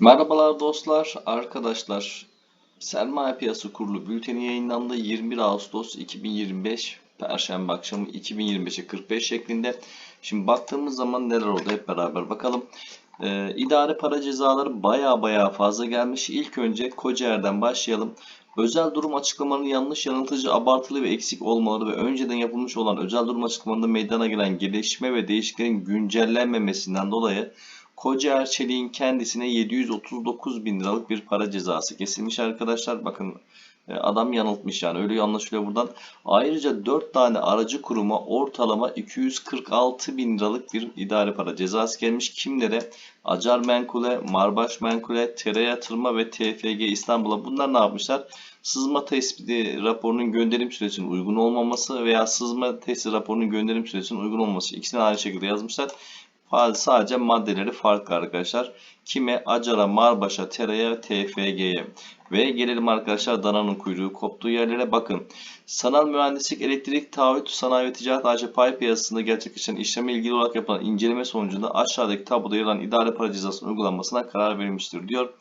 Merhabalar dostlar, arkadaşlar. Sermaye Piyasası Kurulu bülteni yayınlandı 21 Ağustos 2025 Perşembe akşamı 2025'e 45 şeklinde. Şimdi baktığımız zaman neler oldu hep beraber bakalım. Ee, idare para cezaları baya baya fazla gelmiş. İlk önce Kocaer'den başlayalım. Özel durum açıklamalarının yanlış, yanıltıcı, abartılı ve eksik olmaları ve önceden yapılmış olan özel durum açıklamalarında meydana gelen gelişme ve değişikliklerin güncellenmemesinden dolayı Kocaer Çelik'in kendisine 739 bin liralık bir para cezası kesilmiş arkadaşlar. Bakın e, adam yanıltmış yani öyle anlaşılıyor buradan. Ayrıca 4 tane aracı kuruma ortalama 246 bin liralık bir idari para cezası gelmiş. Kimlere? Acar Menkule, Marbaş Menkule, Tere Yatırma ve TFG İstanbul'a bunlar ne yapmışlar? Sızma tespiti raporunun gönderim süresinin uygun olmaması veya sızma testi raporunun gönderim süresinin uygun olması ikisini aynı şekilde yazmışlar. Sadece maddeleri farklı arkadaşlar. Kime? Acar'a, Marbaş'a, Tera'ya, TFG'ye. Ve gelelim arkadaşlar dananın kuyruğu koptuğu yerlere bakın. Sanal mühendislik, elektrik, taahhüt, sanayi ve ticaret AŞ pay piyasasında gerçekleşen işleme ilgili olarak yapılan inceleme sonucunda aşağıdaki tabloda yer alan idare para cezasının uygulanmasına karar verilmiştir diyor.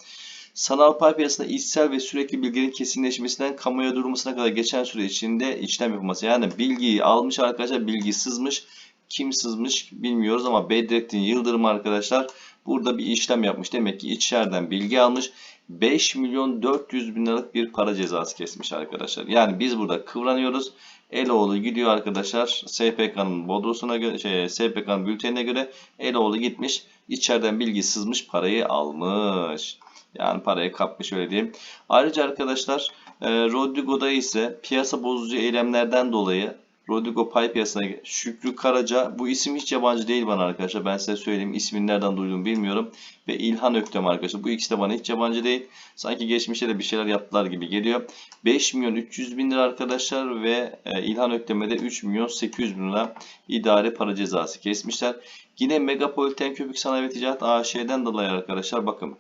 Sanal pay piyasasında içsel ve sürekli bilginin kesinleşmesinden kamuya durmasına kadar geçen süre içinde işlem yapılması. Yani bilgiyi almış arkadaşlar, bilgi sızmış kim sızmış bilmiyoruz ama Bedrettin Yıldırım arkadaşlar burada bir işlem yapmış. Demek ki içeriden bilgi almış. 5 milyon 400 bin liralık bir para cezası kesmiş arkadaşlar. Yani biz burada kıvranıyoruz. Eloğlu gidiyor arkadaşlar SPK'nın bodrosuna göre şey, SPK'nın bültenine göre Eloğlu gitmiş içeriden bilgi sızmış parayı almış. Yani parayı kapmış öyle diyeyim. Ayrıca arkadaşlar e, Rodrigo'da ise piyasa bozucu eylemlerden dolayı Rodrigo pay piyasasına Şükrü Karaca bu isim hiç yabancı değil bana arkadaşlar. Ben size söyleyeyim ismini nereden duyduğumu bilmiyorum. Ve İlhan Öktem arkadaşlar. Bu ikisi de bana hiç yabancı değil. Sanki geçmişte de bir şeyler yaptılar gibi geliyor. 5 milyon 300 bin lira arkadaşlar ve e, İlhan Öktem'e de 3 milyon 800 bin lira idare para cezası kesmişler. Yine Megapoliten Köpük Sanayi ve Ticaret AŞ'den dolayı arkadaşlar bakın.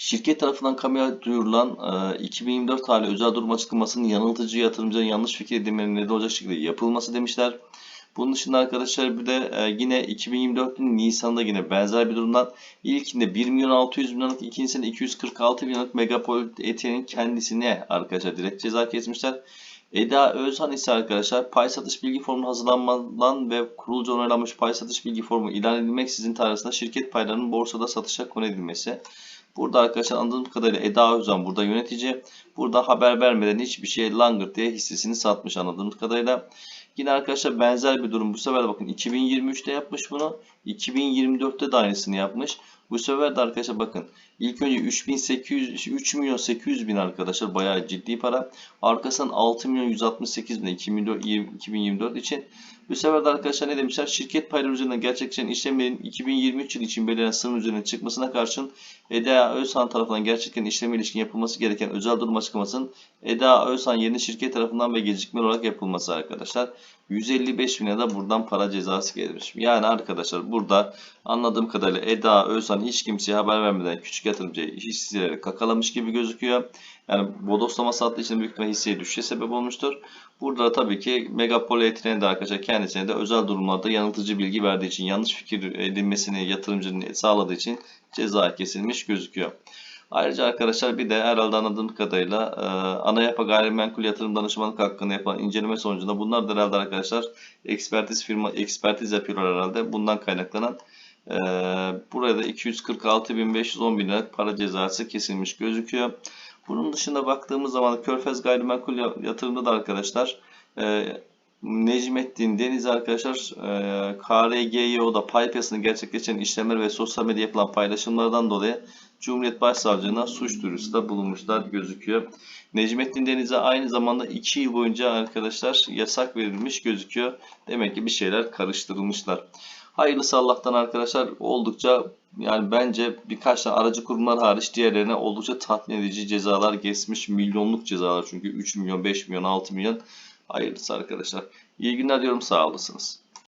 Şirket tarafından kamuya duyurulan e, 2024 hali özel durum açıklamasının yanıltıcı yatırımcıların yanlış fikir edinmelerine neden olacak şekilde yapılması demişler. Bunun dışında arkadaşlar bir de e, yine 2024'ün Nisan'da yine benzer bir durumdan ilkinde 1 milyon 600 bin liralık ikincisinde 246 bin liralık Megapol ET'nin kendisine arkadaşlar direkt ceza kesmişler. Eda Özhan ise arkadaşlar pay satış bilgi formu hazırlanmadan ve kurulca onaylanmış pay satış bilgi formu ilan edilmeksizin tarihinde şirket paylarının borsada satışa konu edilmesi. Burada arkadaşlar anladığım kadarıyla Eda Özcan burada yönetici. Burada haber vermeden hiçbir şey langırt diye hissesini satmış anladığımız kadarıyla. Yine arkadaşlar benzer bir durum. Bu sefer de bakın 2023'te yapmış bunu. 2024'te de aynısını yapmış. Bu sefer de arkadaşlar bakın ilk önce 3800 3 milyon 800 bin arkadaşlar bayağı ciddi para. Arkasından 6 milyon 168 bin 2024, 2024 için. Bu sefer de arkadaşlar ne demişler? Şirket payları üzerinden gerçekleşen işlemlerin 2023 yıl için belirlenen sınır üzerine çıkmasına karşın Eda Özhan tarafından gerçekten işleme ilişkin yapılması gereken özel durum açıklamasının Eda Özhan yerine şirket tarafından ve gecikmeli olarak yapılması arkadaşlar. 155 bin da buradan para cezası gelmiş. Yani arkadaşlar burada anladığım kadarıyla Eda Özhan hiç kimseye haber vermeden küçük yatırımcıyı hisseleri kakalamış gibi gözüküyor. Yani bodoslama sattığı için büyük bir hisseye düşüşe sebep olmuştur. Burada tabii ki Megapol eğitimine de arkadaşlar kendisine de özel durumlarda yanıltıcı bilgi verdiği için yanlış fikir edinmesini yatırımcının sağladığı için ceza kesilmiş gözüküyor. Ayrıca arkadaşlar bir de herhalde anladığım kadarıyla e, ana gayrimenkul yatırım danışmanlık hakkında yapılan inceleme sonucunda bunlar da herhalde arkadaşlar ekspertiz firma ekspertiz yapıyorlar herhalde. Bundan kaynaklanan e, burada 246.510 bin liralık para cezası kesilmiş gözüküyor. Bunun dışında baktığımız zaman Körfez Gayrimenkul Yatırımda da arkadaşlar e, Necmettin Deniz arkadaşlar e, KRGYO'da pay piyasasında gerçekleşen işlemler ve sosyal medya yapılan paylaşımlardan dolayı Cumhuriyet Başsavcılığına suç duyurusunda bulunmuşlar gözüküyor. Necmettin Deniz'e aynı zamanda 2 yıl boyunca arkadaşlar yasak verilmiş gözüküyor. Demek ki bir şeyler karıştırılmışlar. Hayırlısı Allah'tan arkadaşlar oldukça yani bence birkaç tane aracı kurumlar hariç diğerlerine oldukça tatmin edici cezalar geçmiş. Milyonluk cezalar çünkü 3 milyon, 5 milyon, 6 milyon. Hayırlısı arkadaşlar. İyi günler diyorum sağ olasınız.